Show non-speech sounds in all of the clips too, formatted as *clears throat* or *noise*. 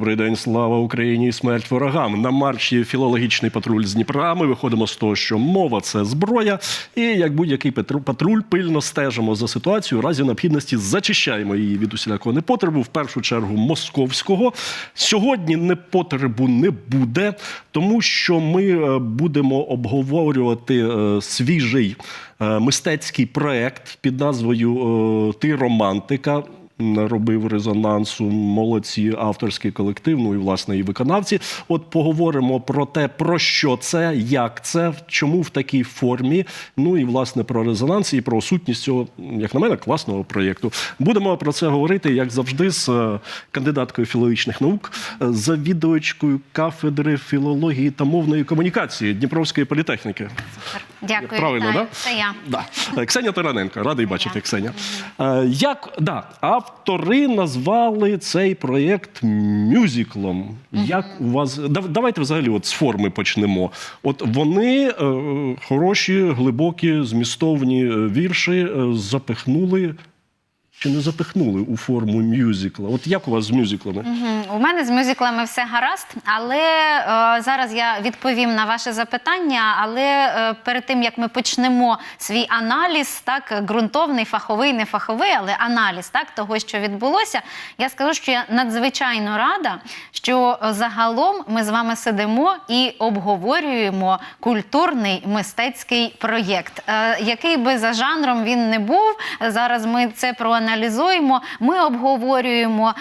Добрий день, слава Україні і смерть ворогам. На марші філологічний патруль з Дніпра. Ми виходимо з того, що мова це зброя, і як будь-який патруль пильно стежимо за ситуацією. Разі необхідності зачищаємо її від усілякого непотребу, в першу чергу московського. Сьогодні непотребу не буде, тому що ми е, будемо обговорювати е, свіжий е, мистецький проект під назвою Ти романтика робив резонансу молодці авторський колектив, ну і власне і виконавці. От поговоримо про те, про що це, як це, чому в такій формі. Ну і власне про резонанс і про сутність цього, як на мене, класного проєкту. Будемо про це говорити, як завжди, з е, кандидаткою філологічних наук, е, завідувачкою кафедри філології та мовної комунікації Дніпровської політехніки. Дякую. Правильно, да? Це я. Да. Е, Ксенія Тараненко, радий бачити, Я. Ксеня. Е, Як да, автори назвали цей проєкт мюзиклом. Як у вас Дав- давайте взагалі от з форми почнемо. От вони е, хороші, глибокі, змістовні е, вірші запихнули. Чи не запихнули у форму мюзикла? От як у вас з мюзиклами? Мгм. У мене з мюзиклами все гаразд, але е, зараз я відповім на ваше запитання. Але е, перед тим як ми почнемо свій аналіз, так ґрунтовний, фаховий, не фаховий, але аналіз так того, що відбулося, я скажу, що я надзвичайно рада, що загалом ми з вами сидимо і обговорюємо культурний мистецький проєкт, е, який би за жанром він не був. Зараз ми це проаналізуємо. Ми обговорюємо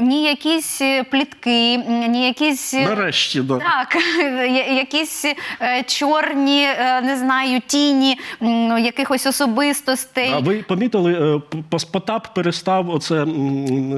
ні якісь е, плітки, ні якісь е, Нарешті, да. так, *laughs* якісь е, чорні, не знаю, тіні якихось особистостей. А ви помітили, Потап перестав оце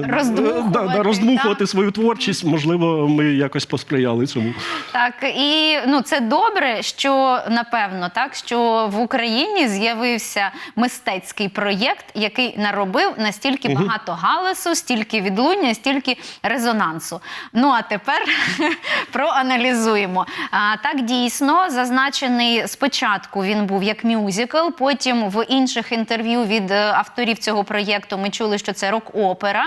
Роздмухувати, да, роздмухувати так. свою творчість. Можливо, ми якось посприяли цьому. Так, і ну це добре, що напевно так, що в Україні з'явився мистецький проєкт, який наробив настільки багато галасу, стільки відлуння, стільки резонансу. Ну а тепер *laughs* проаналізуємо. А, так дійсно зазначений спочатку він був як мюзикл, потім в інших інтерв'ю від е, авторів цього проєкту ми чули, що це рок-опера.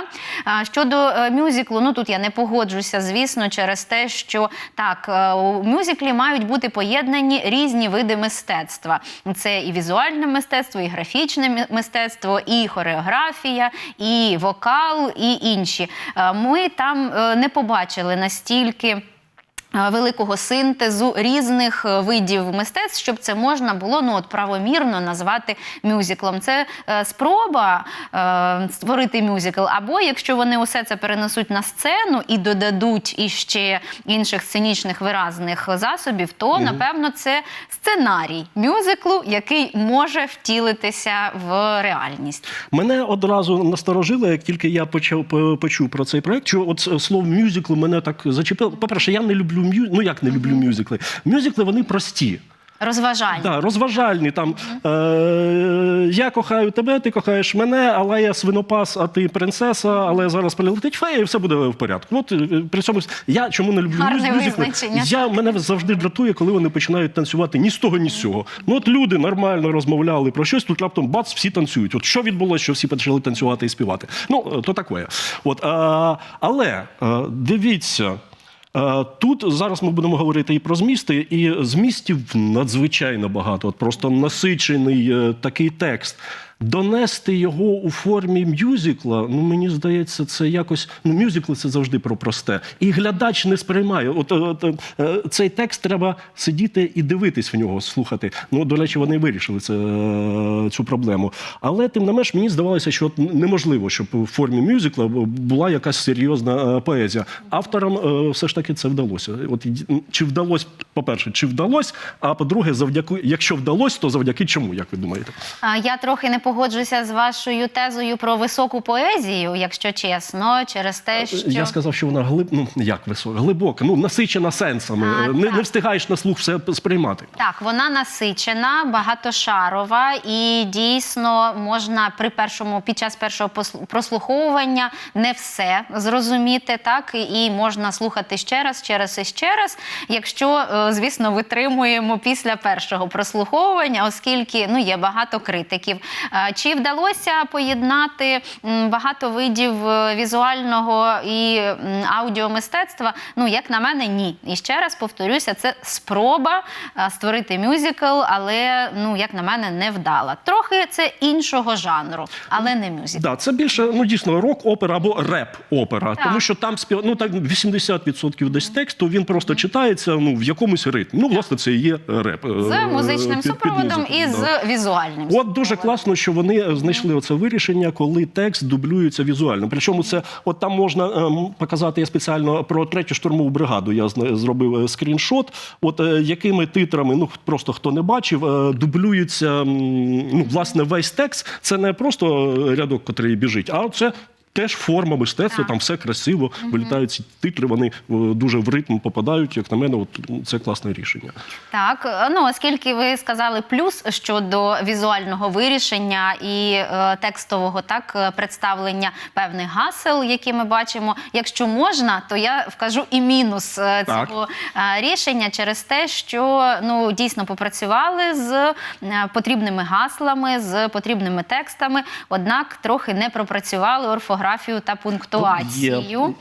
Щодо е, мюзиклу, ну тут я не погоджуся, звісно, через те, що так е, у мюзиклі мають бути поєднані різні види мистецтва. Це і візуальне мистецтво, і графічне мистецтво, і хореографія, і вокал, і інші. Е, Ми там е, не побачили настільки. Е, Великого синтезу різних е, видів мистецтв, щоб це можна було ну от правомірно назвати мюзиклом. Це е, спроба е, створити мюзикл. Або якщо вони усе це перенесуть на сцену і додадуть іще інших сценічних виразних засобів, то напевно це сценарій мюзиклу, який може втілитися в реальність. Мене одразу насторожило, як тільки я почав почув про цей проект, що от слово мюзикл мене так зачепило. По-перше, я не люблю мю... ну як не люблю мюзикли. Мюзикли вони прості. Розважальний. Да, розважальні там е, я кохаю тебе, ти кохаєш мене, але я свинопас, а ти принцеса, але зараз прилетить фея, і все буде в порядку. От е, при цьому я чому не люблю Гарне мюзикли? визначення. Я мене завжди дратує, коли вони починають танцювати ні з того, ні з цього. Ну от люди нормально розмовляли про щось, тут раптом бац, всі танцюють. От що відбулося, що всі почали танцювати і співати. Ну е, то таке. От а, але е, дивіться. Е, Тут зараз ми будемо говорити і про змісти, і змістів надзвичайно багато. От просто насичений е, такий текст. Донести його у формі мюзикла, ну мені здається, це якось ну мюзикли це завжди про просте. І глядач не сприймає. От, от е, цей текст треба сидіти і дивитись в нього, слухати. Ну, до речі, вони вирішили це, е, цю проблему. Але тим не менш, мені здавалося, що от неможливо, щоб у формі мюзикла була якась серйозна е, поезія. Авторам все ж таки це вдалося. От чи вдалося, по-перше, чи вдалося, а по-друге, завдяки, якщо вдалося, то завдяки чому, як ви думаєте? А, Я трохи не погоджуся з вашою тезою про високу поезію, якщо чесно, через те, що Я сказав, що вона глиб... ну, як висока, глибока, ну насичена сенсами. А, не, не встигаєш на слух все сприймати. Так, вона насичена, багатошарова, і дійсно можна при першому під час першого прослуховування не все зрозуміти, так і можна слухати ще раз, ще раз і ще раз, якщо, е, звісно, витримуємо після першого прослуховування, оскільки ну є багато критиків, е, Е, Чи вдалося поєднати багато видів е, візуального і аудіомистецтва? Ну, як на мене, ні. І ще раз повторюся, це спроба е, створити мюзикл, але ну, як на мене, не вдала. Трохи це іншого жанру, але не мюзикл. Да, це більше ну дійсно рок-опера або реп-опера, тому що там спів... ну, так 80% десь тексту він просто читається ну в якомусь ритмі. Ну, власне, це і є реп е, З музичним супроводом і з візуальним. От дуже класно, що вони знайшли оце вирішення, коли текст дублюється візуально. Причому це от там можна ем, показати я спеціально про третю штурмову бригаду. Я зробив е, скріншот. От е, якими титрами, ну просто хто не бачив, е, дублюється ну, власне весь текст. Це не просто рядок, котрий біжить, а це. Теж форма мистецтва, там все красиво, вилітають ці титри, вони е, дуже в ритм попадають. Як на мене, от це класне рішення. Так, ну оскільки ви сказали плюс щодо візуального вирішення і е, текстового так е, представлення певних гасел, які ми бачимо. Якщо можна, то я вкажу і мінус е, Так. цього е, рішення через те, що ну дійсно попрацювали з е, потрібними гаслами, з потрібними текстами, однак трохи не пропрацювали орфографію та пунктуацію. М,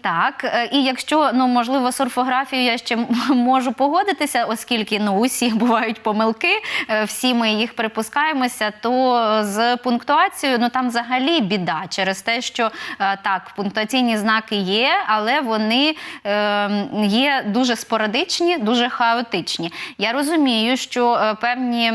Так, е, і якщо ну можливо з орфографією я ще *laughs* можу погодитися, оскільки ну усі *laughs* бувають помилки, е, всі ми їх припускаємося, то з пунктуацією ну там взагалі біда через те, що е, так, пунктуаційні знаки є, але вони е, є дуже спорадичні, дуже хаотичні. Я розумію, що певні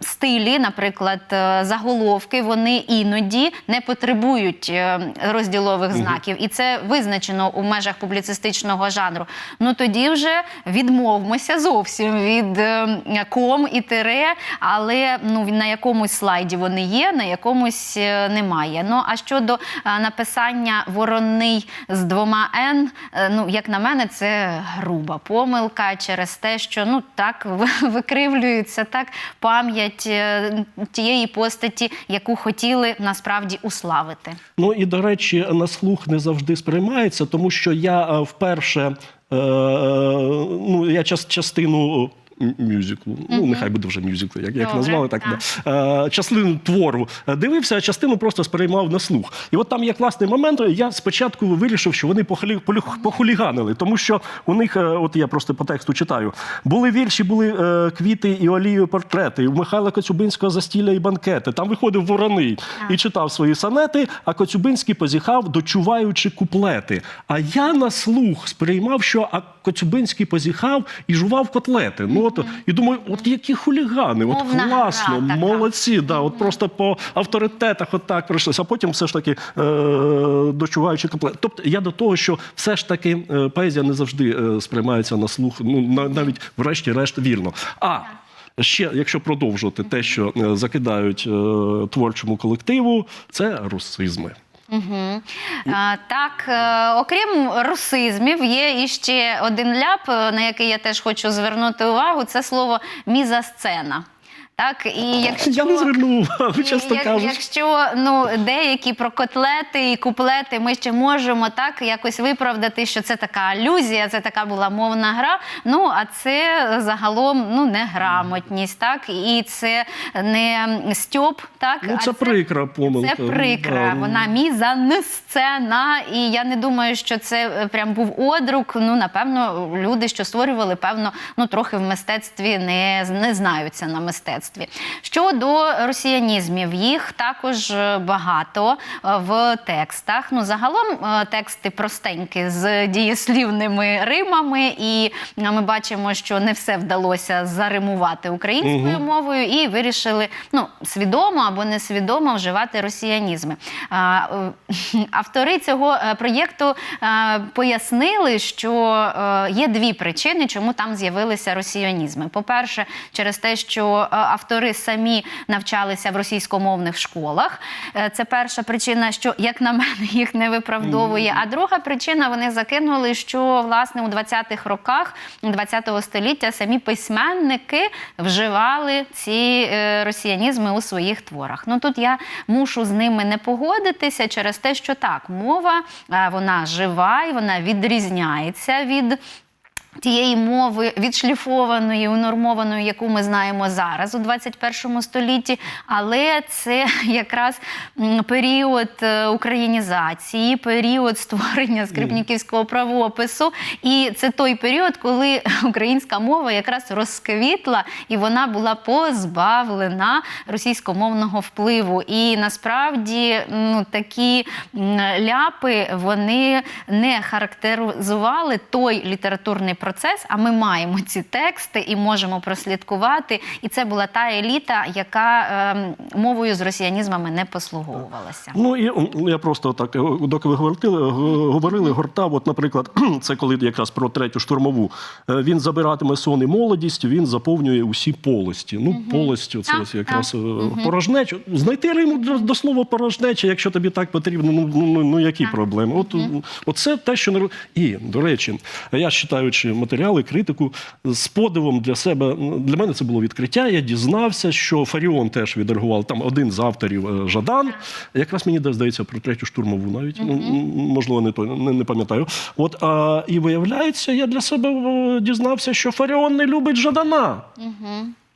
стилі, наприклад, заголовки, вони іноді не потребують е, розділових знаків, і це визначено у межах публіцистичного жанру. Ну тоді вже відмовмося зовсім від е, ком і тире, але ну на якомусь слайді вони є, на якомусь е, немає. Ну а щодо е, написання вороний з двома Н, ну як на мене, це груба помилка через те, що ну так ви- *laughs* викривлюється так пам'ять тієї постаті, яку хотіли насправді уславити. Ну і до речі, на слух не завжди сприймається, тому що я е, вперше е, ну я час, частину. Мюзиклу, ну нехай буде вже мюзикл, як, як Добре, назвали, так, Да. Е, частину твору дивився, а частину просто сприймав на слух. І от там є класний момент. Я спочатку вирішив, що вони похулі- похуліганили, тому що у них, е, от я просто по тексту читаю, були вірші, були е, квіти і олією портрети. У Михайла Коцюбинського застілля і банкети. Там виходив вороний і читав свої сонети, а Коцюбинський позіхав, дочуваючи куплети. А я на слух сприймав, що а Коцюбинський позіхав і жував котлети. Ну от і думаю, от які хулігани, от Мовна класно, гра така. молодці. Да, от просто по авторитетах, от так пройшлося. А потім все ж таки е, дочуваючи куплети. Тобто я до того, що все ж таки е, поезія не завжди е, сприймається на слух, ну на- навіть врешті-решт вірно. А Ще, якщо продовжувати те, що е, закидають е, творчому колективу, це русизми. Угу. А, так, е, окрім русизмів, є іще один ляп, е, на який я теж хочу звернути увагу. Це слово мізасцена. Так, і якщо Я не звернув *laughs* і як- кажучи. Якщо ну деякі про котлети і куплети ми ще можемо так якось виправдати, що це така алюзія, це така була мовна гра. Ну а це загалом ну неграмотність, так і це не стьоп, так Ну, а це прикра помилка. це прикра, Да. вона мізансцена, і я не думаю, що це е, прям був одрук. Ну, напевно, люди, що створювали, певно, ну трохи в мистецтві не, не знаються на мистецтві. Щодо росіянізмів, їх також е, багато е, в текстах. Ну, загалом е, тексти простенькі з дієслівними римами, і ми бачимо, що не все вдалося заримувати українською мовою, і вирішили ну, свідомо або несвідомо вживати росіянізми. *laughs* Автори цього проєкту пояснили, що є дві причини, чому там з'явилися росіянізми. По-перше, через те, що автори самі навчалися в російськомовних школах. Е, Це перша причина, що, як на мене, їх не виправдовує. А друга причина вони закинули, що власне у 20-х роках 20-го століття самі письменники вживали ці е, росіянізми у своїх творах. Ну тут я мушу з ними не погодитися через те, що так, мова вона жива і вона відрізняється від. Тієї мови відшліфованої, унормованої, яку ми знаємо зараз у 21 столітті, але це *laughs* якраз період е, українізації, період створення скрипніківського правопису. І це той період, коли *laughs* українська мова якраз розквітла і вона була позбавлена російськомовного впливу. І насправді ну, такі ляпи вони не характеризували той літературний процес. А ми маємо ці тексти і можемо прослідкувати. І це була та еліта, яка ем, мовою з росіянізмами не послуговувалася. Ну і я просто так, е, доки ви говорили, говорили, гортав, от, наприклад, *clears throat* це коли якраз про третю штурмову. Е, Він забиратиме сон і молодість, він заповнює усі полості. Ну, полость це ось якраз е, порожнечу. Знайти Риму до, до слова порожнеча, якщо тобі так потрібно, ну, ну, ну, ну які проблеми? От, Оце те, що не І, до речі, я читаючи матеріали, критику, з подивом для себе, для мене це було відкриття. Я дізнався, що Фаріон теж відреагував там один з авторів е, Жадан. Якраз мені здається про третю штурмову навіть. М, можливо, не той не, не пам'ятаю. От а, і виявляється, я для себе е, дізнався, що Фаріон не любить Жадана.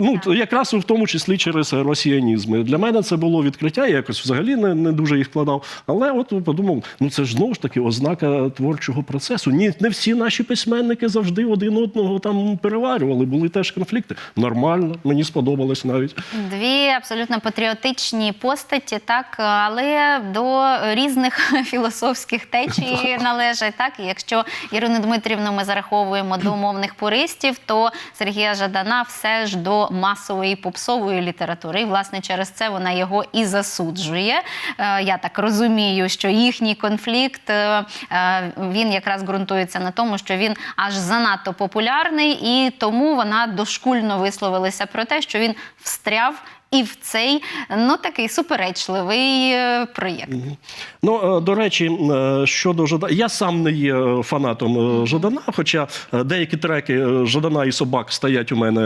Ну, то якраз в тому числі через росіянізм. Для мене це було відкриття, я якось взагалі не, не дуже їх вкладав. Але от подумав, ну це ж знову ж таки ознака творчого процесу. Ні, не всі наші письменники завжди один одного там переварювали, були теж конфлікти. Нормально, мені сподобалось навіть. Дві абсолютно патріотичні постаті, так, але до різних *laughs* філософських течій *laughs* належать. Так, і якщо Ірину Дмитрівну ми зараховуємо до умовних пуристів, то Сергія Жадана все ж до масової попсової літератури. І, власне, через це вона його і засуджує. Е, Я так розумію, що їхній конфлікт е, е, він якраз ґрунтується на тому, що він аж занадто популярний, і тому вона дошкульно висловилася про те, що він встряв і в цей ну такий суперечливий е, проєкт. Ну, е, до речі, е, щодо Жадана, я сам не є фанатом Жадана, хоча деякі треки Жадана і собак стоять у мене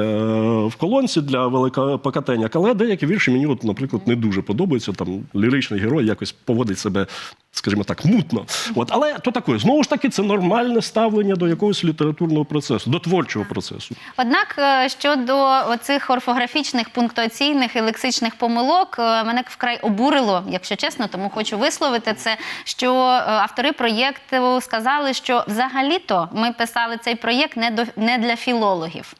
в колонці для великопокатення, але деякі вірші мені, от, наприклад, не дуже подобаються. Там ліричний герой якось поводить себе, скажімо так, мутно. От, але то таке, знову ж таки, це нормальне ставлення до якогось літературного процесу, до творчого процесу. Однак е, щодо оцих орфографічних, пунктуаційних і лексичних помилок, е, мене вкрай обурило, якщо чесно, тому хочу висловити це, що е, автори проєкту сказали, що взагалі-то ми писали цей проєкт не до не для філологів.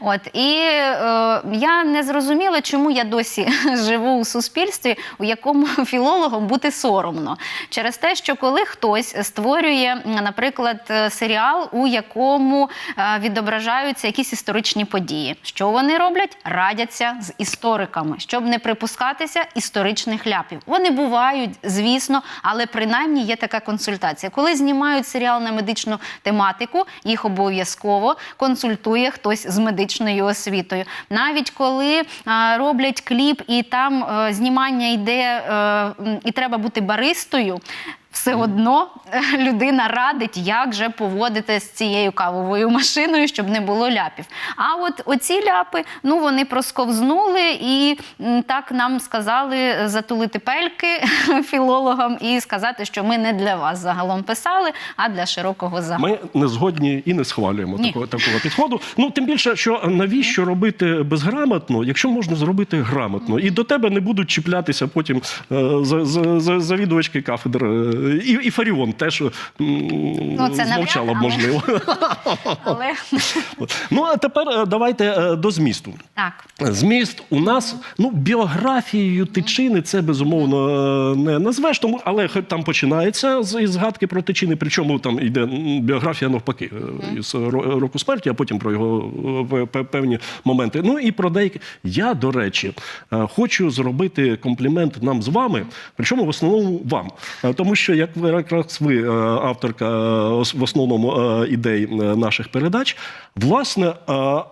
От і е, я не зрозуміла, чому я досі *laughs* живу у суспільстві, у якому *laughs* філологам бути соромно. Через те, що коли хтось створює, наприклад, е, серіал, у якому е, відображаються якісь історичні події, що вони роблять? Радяться з істориками, щоб не припускатися історичних ляпів. Вони бувають, звісно, але принаймні є така консультація. Коли знімають серіал на медичну тематику, їх обов'язково консультує хтось з медичною освітою. Навіть коли а, роблять кліп і там е, знімання йде, е, і треба бути баристою. Все одно е, людина радить, як же поводити з цією кавовою машиною, щоб не було ляпів. А от оці ляпи, ну вони просковзнули і так нам сказали затулити пельки *laughs* філологам і сказати, що ми не для вас загалом писали, а для широкого загалу. Ми не згодні і не схвалюємо Ні. такого, такого підходу. Ну тим більше, що навіщо робити безграмотно, якщо можна зробити грамотно, і до тебе не будуть чіплятися потім е, за, за, за, завідувачки кафедр. І, і Фаріон теж Ну, це змовчала б, але- можливо. *laughs* Але Ну а тепер е, давайте е, до змісту. так. Зміст у нас ну біографією тичини це безумовно е, не назвеш, тому але там починається з із згадки про тичини. Причому там йде біографія навпаки із ро- року смерті, а потім про його певні моменти. Ну і про деякі. Я до речі хочу зробити комплімент нам з вами, причому в основному вам, тому що як якраз ви е, авторка е, в основному е, ідей наших передач, власне,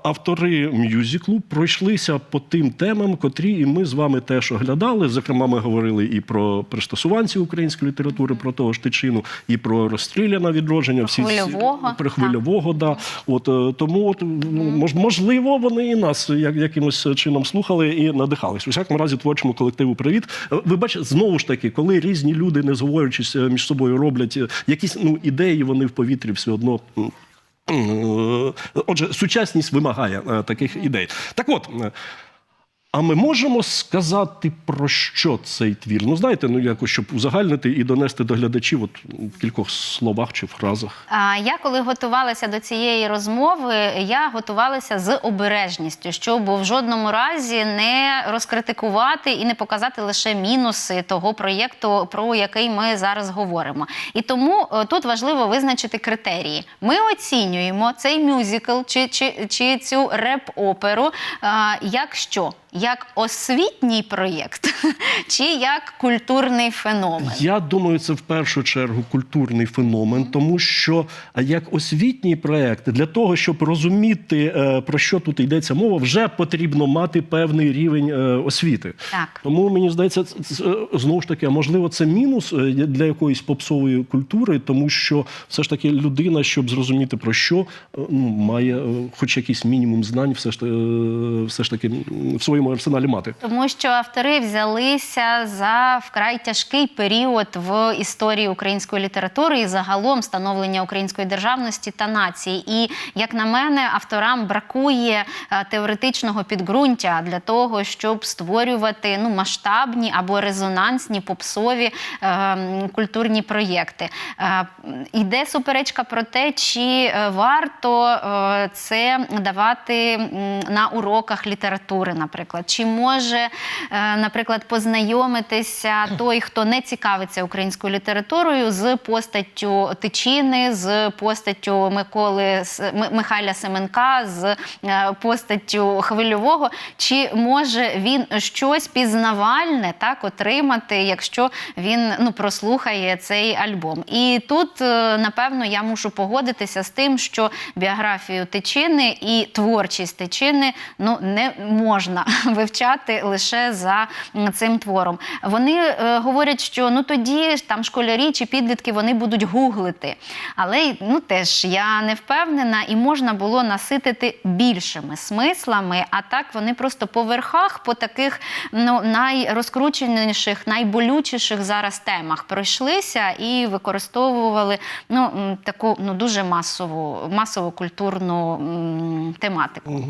автори мюзиклу пройшлися по тим темам, котрі і ми з вами теж оглядали. Зокрема, ми говорили і про пристосуванців української літератури, про того ж тичину, і про розстріляна відродження. всі хвильового, про хвильового, да. От тому, от ну, можливо, вони і нас як якимось чином слухали і надихались. У всякому разі, творчому колективу привіт. Ви бачите, знову ж таки, коли різні люди, не зговорюючись е, між собою, роблять е, якісь ну ідеї, вони в повітрі все одно. е, отже, сучасність вимагає таких ідей. Так от. А ми можемо сказати про що цей твір? Ну знаєте, ну якось щоб узагальнити і донести до глядачів, от в кількох словах чи фразах. А я коли готувалася до цієї розмови, я готувалася з обережністю, щоб в жодному разі не розкритикувати і не показати лише мінуси того проєкту, про який ми зараз говоримо. І тому е, тут важливо визначити критерії. Ми оцінюємо цей мюзикл чи, чи, чи цю реп-оперу е, як що? Як освітній проєкт, *laughs* чи як культурний феномен? Я думаю, це в першу чергу культурний феномен, тому що як освітній проект для того, щоб розуміти е, про що тут йдеться мова, вже потрібно мати певний рівень е, освіти. Так. Тому мені здається, е, знову ж таки, можливо, це мінус для якоїсь попсової культури, тому що все ж таки людина, щоб зрозуміти про що, ну, має хоч якийсь мінімум знань, все ж все ж таки в своєму арсеналі мати. Тому що автори взялися за вкрай тяжкий період в історії української літератури і загалом становлення української державності та нації. І як на мене, авторам бракує е, теоретичного підґрунтя для того, щоб створювати ну масштабні або резонансні попсові е, культурні проєкти. Е, Іде суперечка про те, чи е, варто е, це давати на уроках літератури, наприклад, чи може, е, наприклад, познайомитися той, хто не цікавиться українською літературою, з постаттю Тичини, з постаттю Миколи Михайля Семенка, з е, постаттю Хвильового, чи може він щось пізнавальне так отримати, якщо він ну прослухає цей альбом? І тут, е, напевно, я мушу погодитися з тим, що біографію Тичини і творчість Тичини ну не можна вивчати лише за цим твором. Вони е, говорять, що ну тоді там школярі чи підлітки вони будуть гуглити. Але ну теж я не впевнена, і можна було наситити більшими смислами. А так вони просто по верхах, по таких ну найрозкрученіших, найболючіших зараз темах пройшлися і використовували ну таку ну дуже масову, масову культурну м, тематику.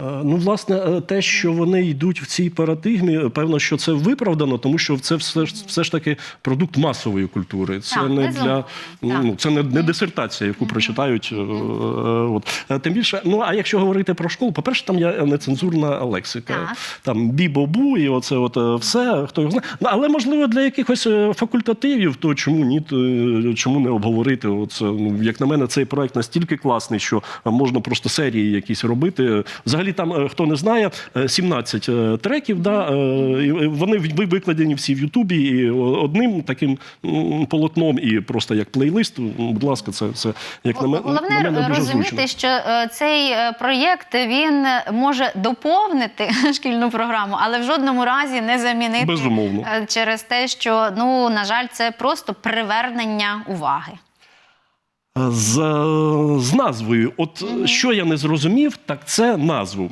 Е, Ну, власне, е, те, що вони йдуть в цій парадигмі, певно, що це виправдано, тому що це все ж все ж таки продукт масової культури. Це Так, не для ну це не, не дисертація, яку прочитають. е, От тим більше, ну а якщо говорити про школу, по-перше, там є нецензурна лексика, Так. там бі-бобу, і оце от все, хто його знає. Ну, але можливо для якихось факультативів, то чому ні, то, чому не обговорити? Оце ну як на мене, цей проект настільки класний, що можна просто серії якісь робити. Взагалі, там е, хто не знає, е, 17 е, треків. Да, е, вони ви- викладені всі в Ютубі і одним таким полотном, і просто як плейлист. Будь ласка, це, це як на, ме- Головне на мене дуже розуміти, зручно. що е, цей е, проєкт він може доповнити *laughs* шкільну програму, але в жодному разі не замінити Безумовно. е, через те, що ну на жаль, це просто привернення уваги. З, з назвою. От що я не зрозумів, так це назву.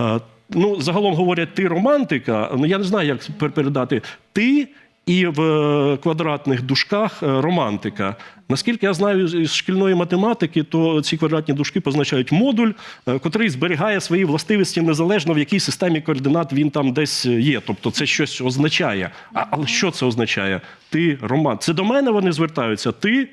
Е, Ну, загалом говорять, ти романтика. Ну я не знаю, як передати ти і в е, квадратних дужках е, романтика. Наскільки я знаю з- шкільної математики, то ці квадратні дужки позначають модуль, котрий зберігає свої властивості незалежно в якій системі координат він там десь є. Тобто це щось означає. А, але що це означає? Ти романт. Це до мене вони звертаються. Ти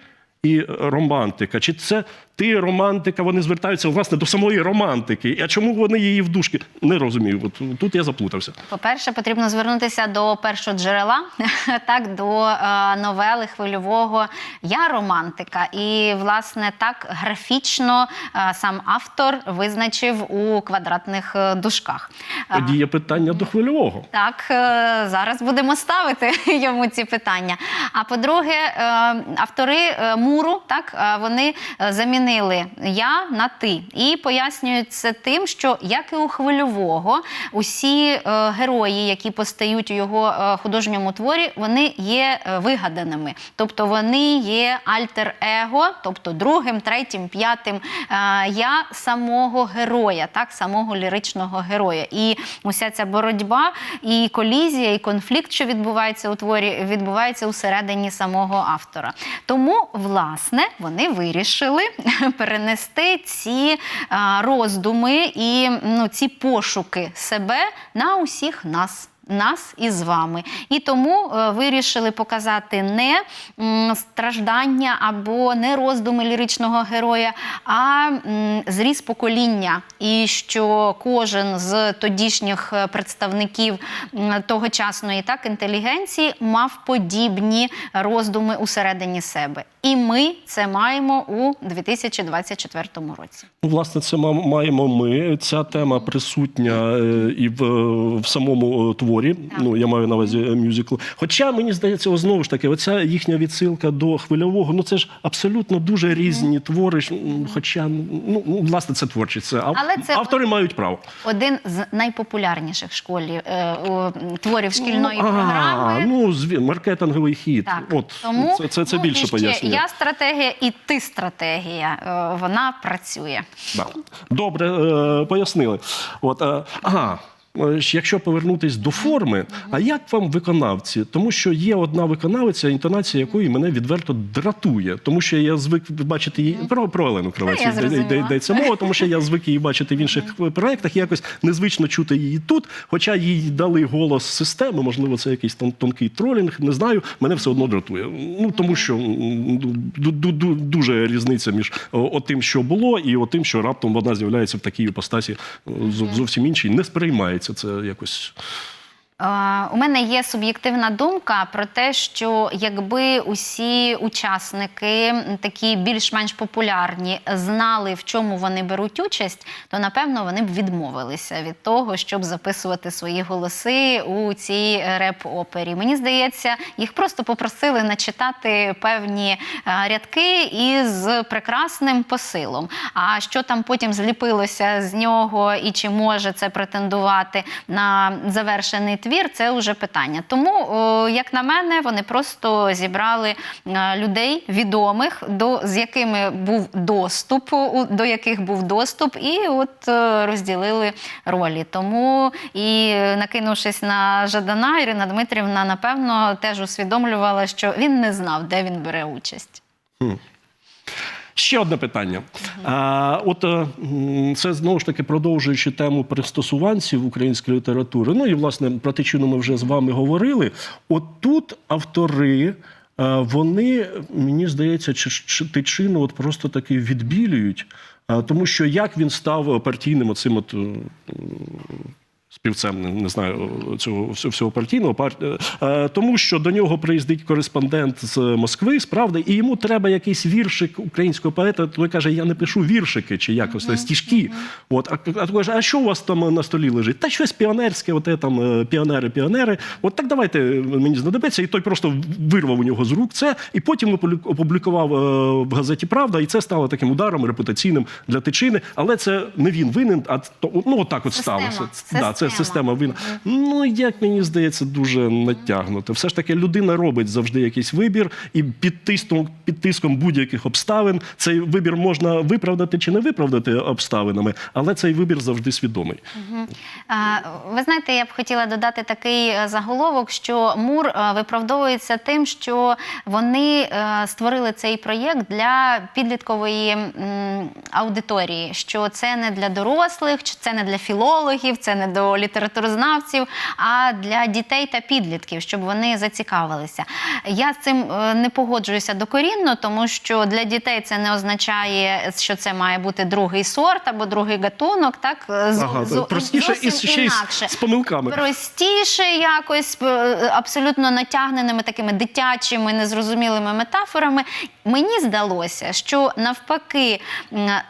і романтика. Чи це ти романтика? Вони звертаються власне до самої романтики. А чому вони її в дужки? Не розумію. От тут я заплутався. По-перше, потрібно звернутися до першого джерела, *laughs* так до е, новели хвильового Я романтика. І, власне, так графічно е, сам автор визначив у квадратних е, дужках. Е, Тоді є питання до хвильового. Так, е, зараз будемо ставити *laughs* йому ці питання. А по-друге, е, автори е, муру, так вони е, замінили я на ти і пояснюють це тим, що як і у хвильового, усі е, герої, які постають у його е, художньому творі, вони є е, вигаданими, тобто вони є альтер-его, тобто другим, третім, п'ятим е, я самого героя, так самого ліричного героя. І уся ця боротьба, і колізія, і конфлікт, що відбувається у творі, відбувається усередині самого автора. Тому, власне, вони вирішили *laughs* перенести ці роздуми і ну, ці пошуки себе на усіх нас. Нас із вами. І тому е, вирішили показати не страждання або не роздуми ліричного героя, а зріз покоління. І що кожен з тодішніх е, представників тогочасної так, інтелігенції мав подібні роздуми усередині себе. І ми це маємо у 2024 році. Ну, власне, це ма- маємо ми. Ця тема присутня е, і в, в самому е, творі. Ну, я маю на увазі е, мюзикл. Хоча мені здається, знову ж таки, оця їхня відсилка до хвильового, ну це ж абсолютно дуже різні твори. Хоча, ну, ну, власне, це творчість. Це, Але це автори мають право. Один з найпопулярніших школі е, творів шкільної а, програми. Ну, зві- маркетинговий хід. Так, От тому це, це, це ну, більше пояснює. Я стратегія і ти стратегія. Е, Вона працює. Да. Добре, пояснили. От, ага. Е, Якщо повернутись до форми, а як вам виконавці? Тому що є одна виконавиця, інтонація якої мене відверто дратує, тому що я звик бачити її про, про Олену йде- йдеться мова, тому що я звик її бачити в інших проєктах. Якось незвично чути її тут. Хоча їй дали голос системи, можливо, це якийсь тон, тонкий тролінг. Не знаю, мене все одно дратує. Ну тому що дуже різниця між тим, що було, і тим, що раптом вона з'являється в такій іпостасі зовсім іншій. Не сприймається це якось. Е, У мене є суб'єктивна думка про те, що якби усі учасники, такі більш-менш популярні, знали, в чому вони беруть участь, то напевно вони б відмовилися від того, щоб записувати свої голоси у цій реп-опері. Мені здається, їх просто попросили начитати певні е, рядки із прекрасним посилом. А що там потім зліпилося з нього, і чи може це претендувати на завершений твір, це вже питання. Тому, як на мене, вони просто зібрали е, людей відомих, до з якими був доступ, до яких був доступ, і от е, розділили ролі. Тому і накинувшись на Жадана, Ірина Дмитрівна, напевно, теж усвідомлювала, що він не знав, де він бере участь. Ще одне питання. А, от е, це знову ж таки продовжуючи тему пристосуванців української літератури. Ну і власне про тичину ми вже з вами говорили. От тут автори. е, Вони, мені здається, чи, чи тичину от просто таки відбілюють, тому що як він став партійним оцим от співцем, не, знаю, цього всього, партійного пар... е, е, тому що до нього приїздить кореспондент з Москви, справді, і йому треба якийсь віршик українського поета. Той каже: Я не пишу віршики чи якось mm стіжки. От а, а той каже, а що у вас там на столі лежить? Та щось піонерське, оте там е, піонери, піонери. От так давайте мені знадобиться. І той просто вирвав у нього з рук це, і потім опублі- опублікував в газеті Правда, і це стало таким ударом репутаційним для тичини. Але це не він винен, а то ну отак от сталося. Да, це Система. система винна. Ну як мені здається, дуже натягнуто. Все ж таки, людина робить завжди якийсь вибір, і під тиском, під тиском будь-яких обставин цей вибір можна виправдати чи не виправдати обставинами, але цей вибір завжди свідомий. А, Ви знаєте, я б хотіла додати такий е, заголовок, що Мур е, виправдовується тим, що вони е, створили цей проєкт для підліткової аудиторії, що це не для дорослих, це не для філологів, це не до літературознавців, а для дітей та підлітків, щоб вони зацікавилися. Я з цим е, не погоджуюся докорінно, тому що для дітей це не означає, що це має бути другий сорт або другий гатунок. Так З- Ага, зо- простіше і ще з, інакше. з помилками. Простіше, якось е, абсолютно натягненими такими дитячими, незрозумілими метафорами. Мені здалося, що навпаки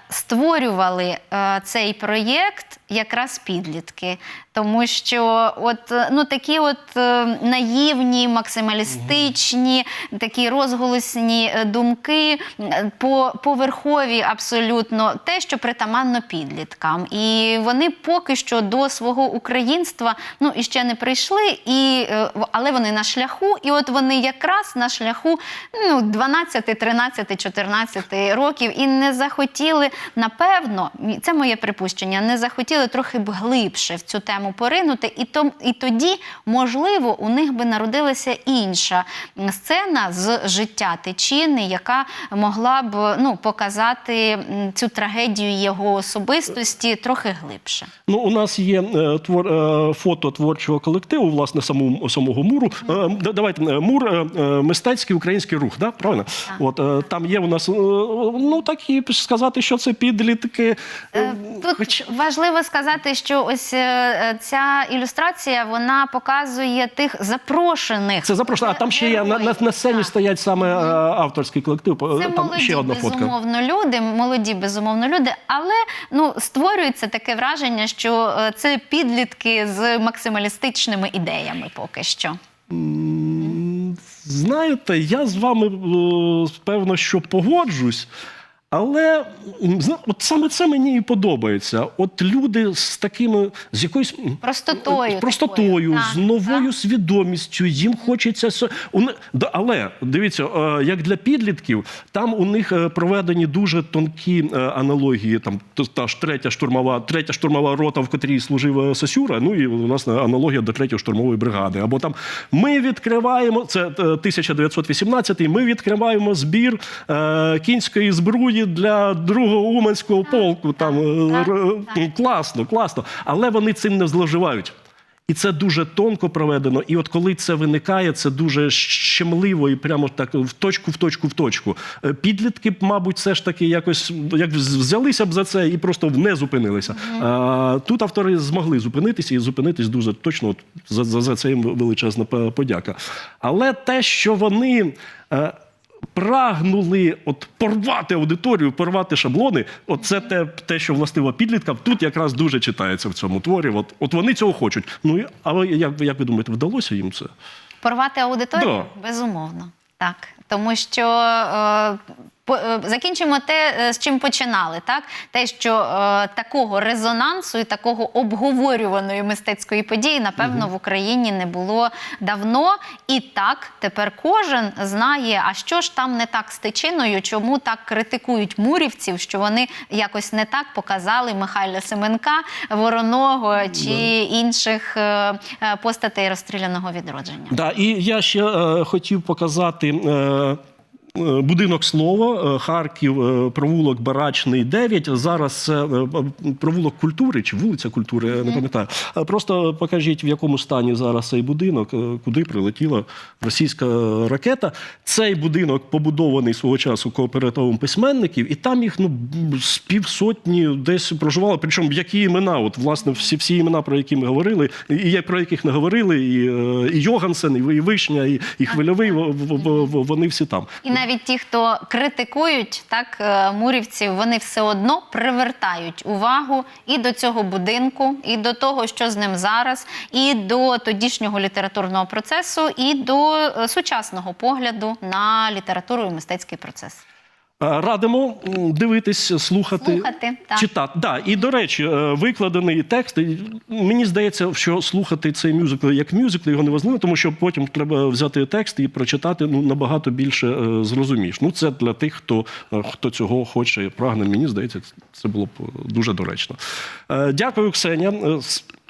створювали е, цей проєкт якраз підлітки. Тому що от е, ну такі от е, наївні, максималістичні, такі розголосні е, думки, по, поверхові абсолютно те, що притаманно підліткам. І вони поки що до свого українства ну іще не прийшли, і, але вони на шляху, і от вони якраз на шляху ну, 12, 13, 14 років і не захотіли, напевно, це моє припущення, не захотіли трохи б глибше в цю тему тему поринути, і то і тоді, можливо, у них би народилася інша сцена з життя Тичини, яка могла б ну показати цю трагедію його особистості трохи глибше. Ну, у нас є е, твор, е, фото творчого колективу, власне, самого, самого муру. Да- давайте мур мистецький український рух, да? правильно? От е, там є у нас, ну так і сказати, що це підлітки. Тут важливо сказати, що ось ця ілюстрація вона показує тих запрошених. Це запрошено. А там ще є на, на, на сцені стоять саме е, авторський колектив. Це там молоді, ще одна фотка. безумовно, люди, молоді, безумовно, люди, але ну створюється таке враження, що е, це підлітки з максималістичними ідеями поки що. Знаєте, я з вами е, певно, що погоджусь. Але от саме це мені і подобається. От люди з такими, з якоюсь Простотою простотою, такою, з новою так. свідомістю. Їм хочеться але дивіться, е, як для підлітків, там у них е, проведені дуже тонкі е, аналогії. Там та ж третя штурмова, третя штурмова рота, в котрій служив Сосюра. Ну і у нас аналогія до третьої штурмової бригади. Або там ми відкриваємо це е, 1918, Ми відкриваємо збір кінської збруї для другого уманського полку. Там е, так, класно, класно. Але вони цим не зловживають. І це дуже тонко проведено. І от коли це виникає, це дуже щемливо і прямо так в точку, в точку, в точку. Е, Підлітки, мабуть, все ж таки якось як взялися б за це і просто не зупинилися. А, тут автори змогли зупинитися і зупинитись дуже точно. От, за, за, за це їм величезна подяка. Але те, що вони. Прагнули от порвати аудиторію, порвати шаблони. От це те, те, що властиво підліткам, тут якраз дуже читається в цьому творі. От, от вони цього хочуть. Ну але як, як ви думаєте, вдалося їм це? Порвати аудиторію? Безумовно. Так. Тому що е, закінчимо те, е, з чим починали. Так? Те, що е, такого резонансу і такого обговорюваної мистецької події, напевно, в Україні не було давно. І так, тепер кожен знає, а що ж там не так з тичиною, чому так критикують мурівців, що вони якось не так показали Михайла Семенка, Вороного чи інших е, е, постатей розстріляного відродження. Да, і я ще е, хотів показати. Е, е, Будинок слова, е, Харків, е, провулок Барачний 9. Зараз це е, провулок культури чи вулиця культури, я не пам'ятаю. Е, Просто покажіть, в якому стані зараз цей будинок, е, куди прилетіла російська ракета. Цей будинок побудований свого часу кооперативом письменників, і там їх ну з півсотні десь проживало. Причому які імена? От власне всі всі імена, про які ми говорили, і про яких не говорили, і, е, і Йогансен, і Вишня, і, і Хвильовий. Вони всі там. І навіть ті, хто критикують так е, мурівців, вони все одно привертають увагу і до цього будинку, і до того, що з ним зараз, і до тодішнього літературного процесу, і до е, сучасного погляду на літературу і мистецький процес. Е, Радимо дивитись, слухати, Слухати, так. читати. Да. І, до речі, е, викладений текст. Мені здається, що слухати цей мюзикл як мюзикл його неважливо, тому що потім треба взяти текст і прочитати ну, набагато більше е, зрозумієш. Ну, це для тих, хто, хто цього хоче і прагне. Мені здається, це було б дуже доречно. Дякую, Ксеня.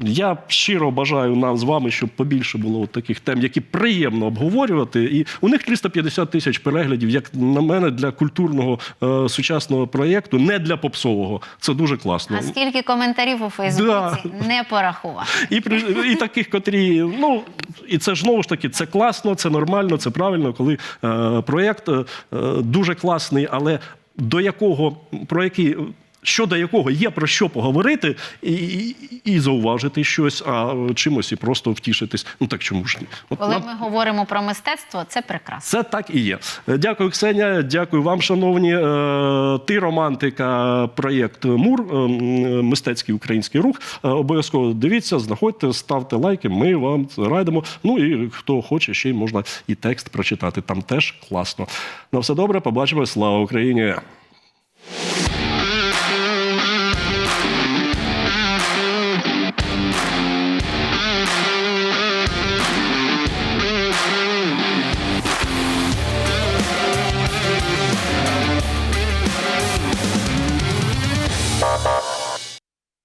Е, Я щиро бажаю нам з вами, щоб побільше було от таких тем, які приємно обговорювати. І у них 350 тисяч переглядів, як на мене, для культурного е, сучасного проєкту, не для попсового. Це дуже класно. А скільки коментарів у Фейсбуці не порахував. І, і таких, котрі, ну, і це ж знову ж таки, це класно, це нормально, це правильно, коли е, проєкт е, дуже класний, але до якого, про який. Щодо якого є про що поговорити і, і, і зауважити щось, а чимось і просто втішитись. Ну так чому ж ні? От Коли нам- ми говоримо про мистецтво, це прекрасно. це так і є. Дякую, Ксеня. Дякую вам, шановні. Е, Ти романтика, проєкт Мур, е, мистецький український рух. Е, Обов'язково дивіться, знаходьте, ставте лайки. Ми вам радимо. Ну і хто хоче, ще й можна і текст прочитати. Там теж класно. На все добре, побачимо. Слава Україні!